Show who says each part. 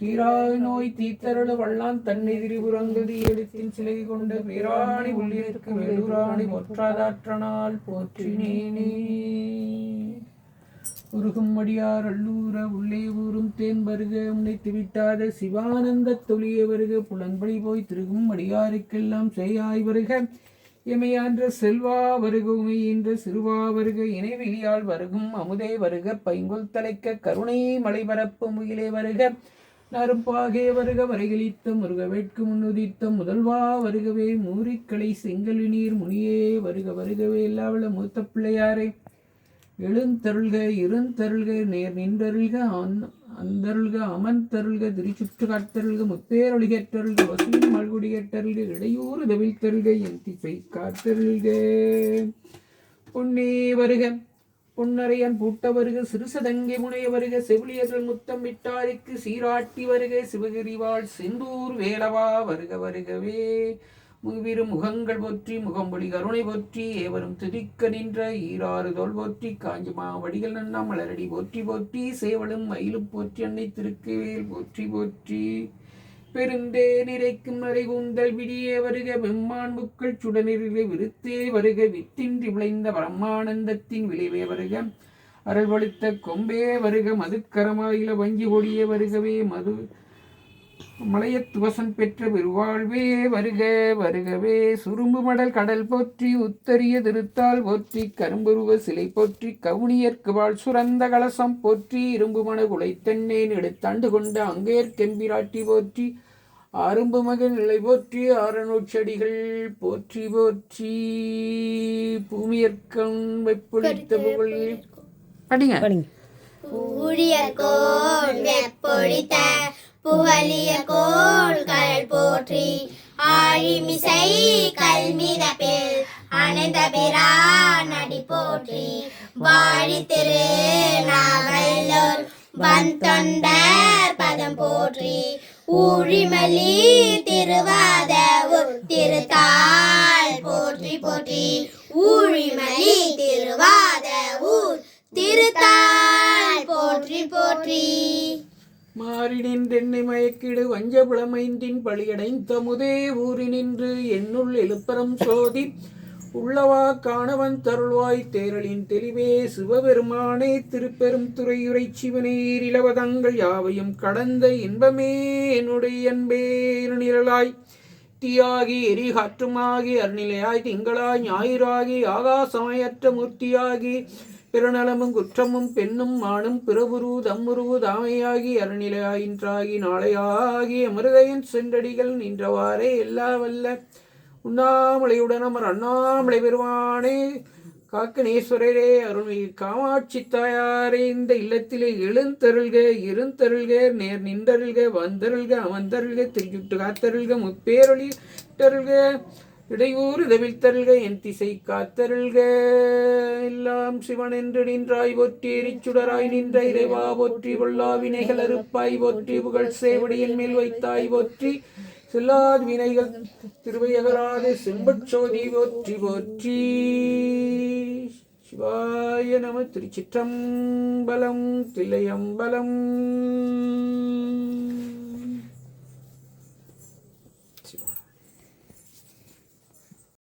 Speaker 1: தீராய் நோய் தீத்தருள வள்ளான் தன்னெதிரி திரிபுரங்கதி எடுத்தின் சிலை கொண்ட வீராணி உள்ளிருக்கு வேலூராணி ஒற்றாதாற்றனால் போற்றினேனே. உருகும் அடியார் அல்லூர உள்ளே ஊரும் தேன் வருக உன்னைத்து விட்டாத சிவானந்த தொழிய வருக புலன்படி போய் திருகும் அடியாருக்கெல்லாம் செய்யாய் வருக. எமையான்ற செல்வா வருக உமையின்ற சிறுவா வருக இணைவிழியால் வருகும் அமுதே வருக பைங்கொல் தலைக்க கருணை மலைபரப்பு முகிலே வருக. நறுப்பாகே வருக வரைகளித்த முருக வேட்கு முன்னுதித்த முதல்வா வருகவே மூரிக்களை செங்கல் நீர் முனியே வருக வருகவே எல்லாவள மூத்த பிள்ளையாரே. எழுந்தருள்க இருந்தருள்க நேர் நின்றருள்க அந்- அமன் தருள்க திருச்சுற்று காத்தருள்க முத்தேரொழிகற்றருள்க வசூல் மல்குடியற்றருள்க இடையூறு தவிழ்த்தருள்க என் திசை காத்தருள்க பொன்னே வருக. பொன்னரையன் பூட்ட வருக சிறுசதங்கை முனைய வருக செவிலியர்கள் முத்தம் விட்டாருக்கு சீராட்டி வருக சிவகிரிவாள் செந்தூர் வேலவா வருக வருகவே. முவிரு முகங்கள் போற்றி முகம்பொழி கருணை போற்றி ஏவரும் துதிக்க நின்ற ஈராறு தோல் போற்றி காஞ்சிமா வடிகள் நன்னா மலரடி போற்றி போற்றி சேவலும் மயிலும் போற்றி அன்னை திருக்குவேல் போற்றி போற்றி. பெருந்தே நிறைக்கும் நிறை கூந்தல் விடியே வருக வெம்மான் புக்கள் சுடனிலே விருத்தே வருக வித்தின்றி விளைந்த பிரம்மானந்தத்தின் விளைவே வருக. அருள்வளித்த கொம்பே வருக மதுக்கரமாயில வஞ்சி கொடியே வருகவே மது மலையத்துவசம் பெற்ற பெருவாழ்வே வருக வருகவே. சுரும்பு மடல் கடல் போற்றி உத்தரிய திருத்தால் போற்றி கரும்புருவ சிலை போற்றி கவுனியர்க்கு வாழ் சுரந்த கலசம் போற்றி இரும்பு மன குலைத்தென்னேன் எடுத்தாண்டு கொண்ட அங்கேயர் கெம்பிராட்டி போற்றி அரும்பு மகன் நிலை போற்றி ஆரணூச்செடிகள் போற்றி போற்றி பூமியற்கண் வைப்பொழித்த புகழ். படிங்க.
Speaker 2: ஊழியர்கோன் வெப்பொழித்த புகழிய கோள் கடல் போற்றி ஆழிமிசை கல்மிதப்பில் அணைந்த பிரான் அடி போற்றி. வாழி திரு நாவல்லூர் வந்தொண்டர் பதம் போற்றி ஊழிமலி திருவாதவூர் திருத்தாள் போற்றி போற்றி. ஊழிமலி திருவாதவூர் திருத்தாள் போற்றி போற்றி.
Speaker 1: மாறினின் தென்னை மயக்கிடு வஞ்ச புலமைந்தின் பழியடைந்த முதே ஊரினின்று என்னுள் எழுப்பரம் சோதி. உள்ளவா காணவன் தருள்வாய் தேரலின் தெளிவே சிவபெருமானே திருப்பெரும் துறையுரை சிவநேரிலவதங்கள் யாவையும் கடந்த இன்பமே என்னுடைய அன்பே நிழலாய். தீயாகி எரி காற்றுமாகி அருநிலையாய் திங்களாய் ஞாயிறாகி ஆகாசமயற்ற மூர்த்தியாகி பிறநலமும் குற்றமும் பெண்ணும் மானும் பிறவுரு தம்முருவு தாமையாகி அருநிலையாயின்றாகி நாளையாகி அமிர்தையின் சென்றடிகள் நின்றவாறே எல்லா வல்ல உண்ணாமலையுடன் அமர் அண்ணாமலை பெறுவானே. காக்கனேஸ்வரரே அருள்மிகு காமாட்சி தாயாரே இந்த இல்லத்திலே எழுந்தருள்க இருந்தருள்க நேர் நின்றருள்க வந்தருள்க அமர்ந்தருள்க திருச்சுட்டு காத்தருள்க முப்பேரொளி தருள்க இடையூறு தவிழ்த்தருள்க என் திசை காத்தருள்க. எல்லாம் சிவன் என்று நின்றாய் போற்றி எரிச்சுடராய் நின்ற இறைவா போற்றி பொல்லா வினைகள் அறுப்பாய் போற்றி புகழ் சேவடியின் மேல் வைத்தாய் போற்றி செல்லாத வினைகள் திருவையகராத செம்பச்சோதி போற்றி போற்றி. சிவாய நம திருச்சிற்றம்பலம் தில்லையம்பலம்.